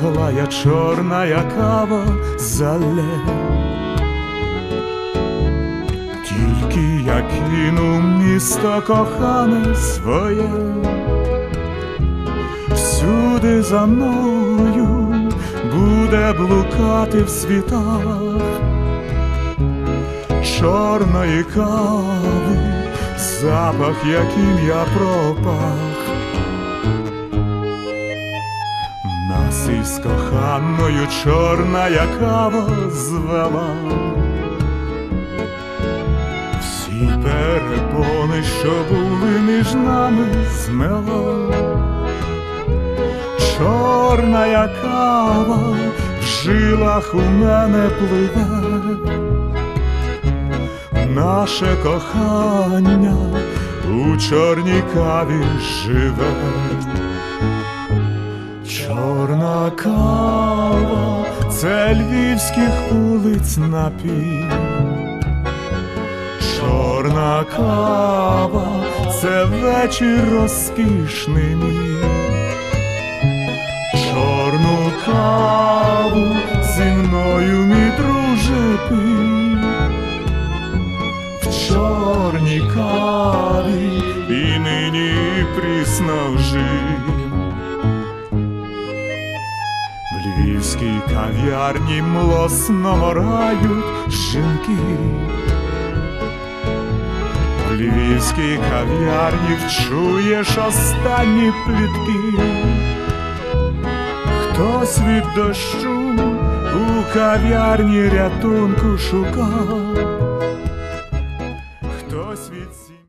Наглая чорная кава зале. Тільки я кину місто кохане своє, всюди за мною буде блукати в світах чорної кави, запах, яким я пропах. Нас із коханою чорна кава звела. Всі перепони, що були між нами, змела. Чорна кава в жилах у мене пливе. Наше кохання у чорній каві живе. Чорна кава це львівських вулиць напій. Чорна кава це вечір розкішний мій. Чорну каву зі мною, мій друже, пий. В чорній каві і нині прісно вжив. Львівській кав'ярні млосно морають жінки. В львівській кав'ярні вчуєш останні плітки. Хтось від дощу у кав'ярні рятунку шукав, хтось від